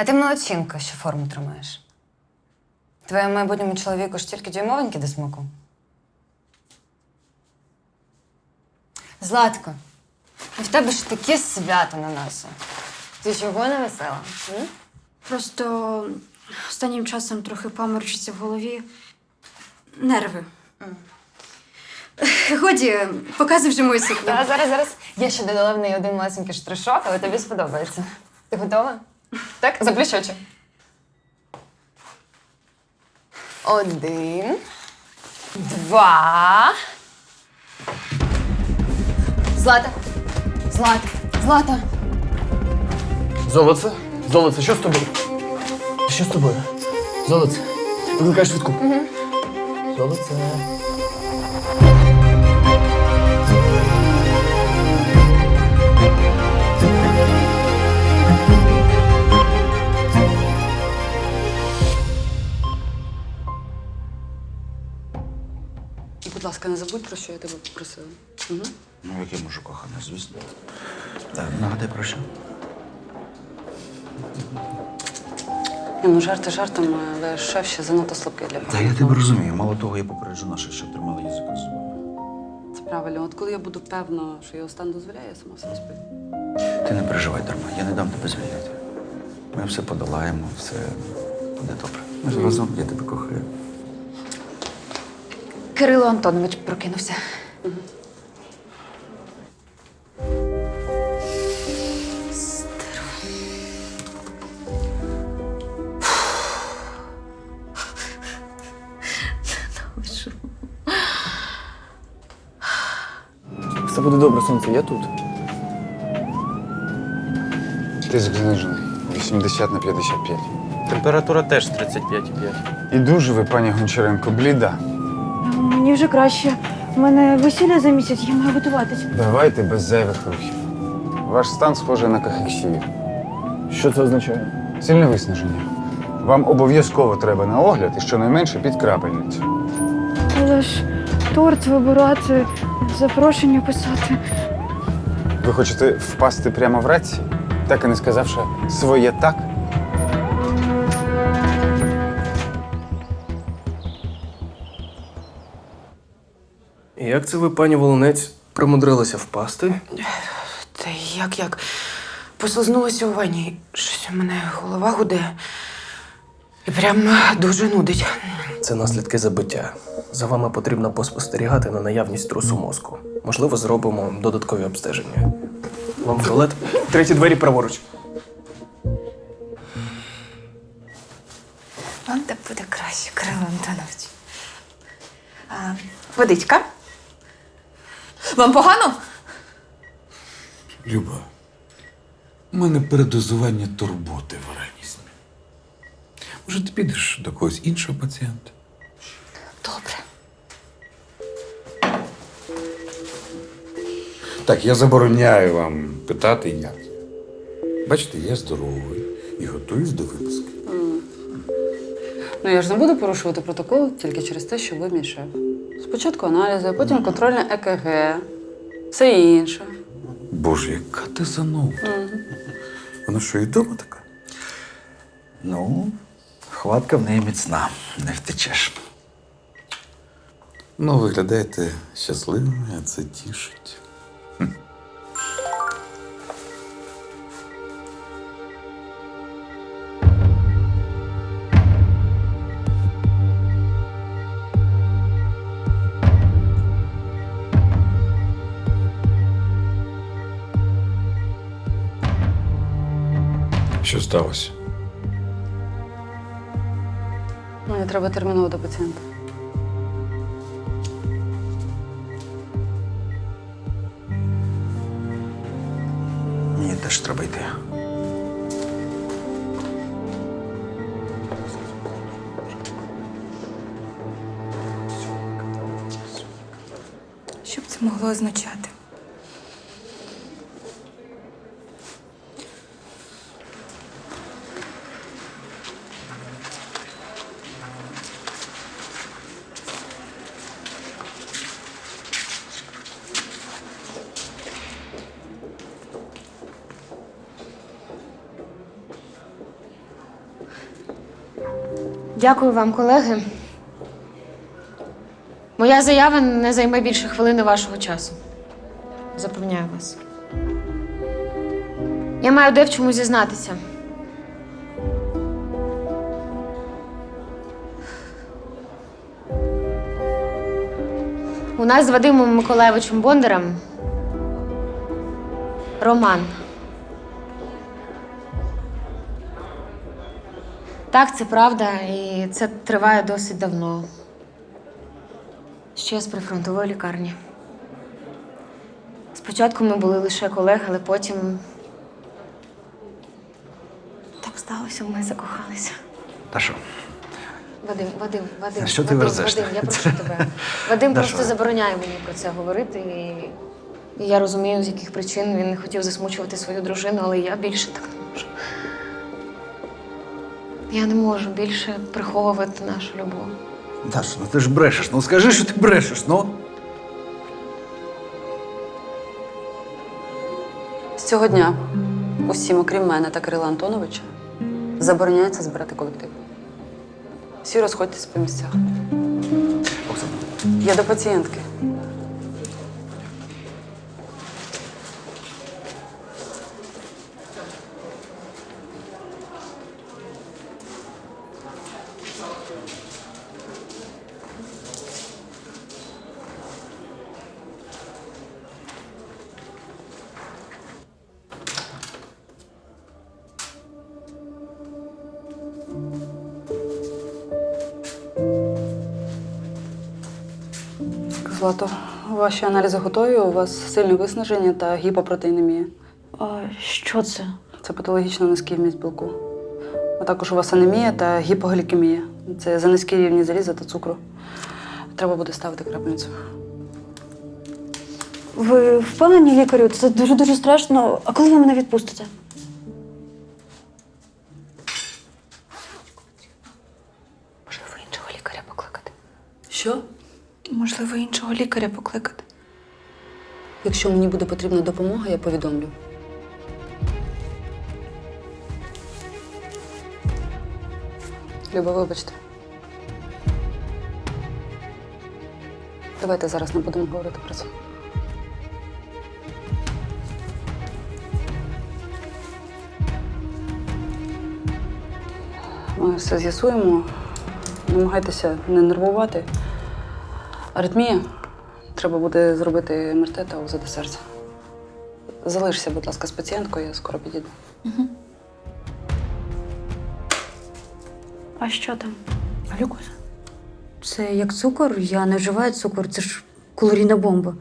А ти молодчинка, що форму тримаєш. Твоєму майбутньому чоловіку ж тільки дюймовенькі до смаку. Златко, в тебе ж таке свято на носі. Ти чого не весела? м? Просто останнім часом трохи паморочиться в голові. Нерви. Годі, показуй вже мою сукню. Та, зараз, зараз. Я ще додала в неї один малесенький штришок, але тобі сподобається. Ти готова? Так, заплющ очі. Один. Два. Злата. Злата. Злата. Золоце? Золоце, що з тобою? Що з тобою? Золоце. Викликай швидку. Угу. Золоце. Будь ласка, не забудь про що я тебе попросила. Угу. Ну, як я можу кохана, звісно. Так, нагадай про що? Ні, ну жарти жартом, але шеф ще занадто слабкий для Та я тебе розумію. Мало того, я попереджу наших, щоб тримали язика з зубами. Це правильно. От коли я буду певна, що його стан дозволяє, я сама все розповім. Ти не переживай дарма, я не дам тебе звільнити. Ми все подолаємо, все буде добре. Ми ж разом, я тебе кохаю. Кирило Антонович прокинувся. Все буде добре, сонце, я тут. Тиск знижений. 80 на 55. Температура теж 35,5. І дуже ви, пані Гончаренко, бліда. Мені вже краще. У мене весілля за місяць, я маю готуватися. Давайте без зайвих рухів. Ваш стан схожий на кахексію. Що це означає? Сильне виснаження. Вам обов'язково треба на огляд і щонайменше під крапельницю. Але ж торт вибирати, запрошення писати. Ви хочете впасти прямо в рації, так і не сказавши своє так? Як це ви, пані Волонець, примудрилися впасти? Та як як? Послизнулася у ванні. Щось у мене голова гуде. І прям дуже нудить. Це наслідки забиття. За вами потрібно поспостерігати на наявність трусу мозку. Можливо, зробимо додаткові обстеження. Вам в туалет? Треті двері праворуч. Вам так буде краще, Кирило Антонович. А, водичка. Вам погано? Люба, у мене передозування турботи в організмі. Може, ти підеш до когось іншого пацієнта? Добре. Так, я забороняю вам питати, як я. Бачите, я здоровий і готуюсь до виписки. Ну я ж не буду порушувати протокол тільки через те, що ви мій шеф. Спочатку аналізи, а потім контрольне ЕКГ, все інше. Боже, яка ти зануда. Вона що, і дома така? Ну, хватка в неї міцна, не втечеш. Ну, виглядаєте щасливими, а це тішить. Що сталося? Мені треба терміново до пацієнта. Мені теж треба йти. Що б це могло означати? Дякую вам, колеги. Моя заява не займе більше хвилини вашого часу. Запевняю вас. Я маю де в чому зізнатися. У нас з Вадимом Миколаєвичем Бондарем роман. Так, це правда, і це триває досить давно. Ще з прифронтової лікарні. Спочатку ми були лише колеги, але потім. Так сталося, ми закохалися. Та що? Вадим, Вадим, Вадим. Що ти Вадим, верзеш? Вадим, я прошу тебе. Вадим Та просто що? забороняє мені про це говорити. І... і я розумію, з яких причин він не хотів засмучувати свою дружину, але я більше так. Я не можу більше приховувати нашу любов. Даша, ну ти ж брешеш. Ну скажи, що ти брешеш, ну. З цього дня усім, окрім мене та Кирила Антоновича, забороняється збирати колектив. Всі розходьтесь по місцях. Оксана, Я до пацієнтки. Злато, ваші аналізи готові. У вас сильне виснаження та гіпопротеїнемія. А що це? Це патологічно низький вміст білку. А також у вас анемія та гіпоглікемія. Це за низькі рівні заліза та цукру. Треба буде ставити крапельницю. Ви впевнені, лікарю? Це дуже дуже страшно. А коли ви мене відпустите? Можливо, іншого лікаря покликати. Що? Іншого лікаря покликати. Якщо мені буде потрібна допомога, я повідомлю. Люба, вибачте. Давайте зараз не будемо говорити про це. Ми все з'ясуємо. Намагайтеся не нервувати. Аритмія. Треба буде зробити МРТ та УЗД серця. Залишся, будь ласка, з пацієнткою, я скоро підійду. А що там? Глюкоза. Це як цукор, я не вживаю цукор, це ж калорійна бомба.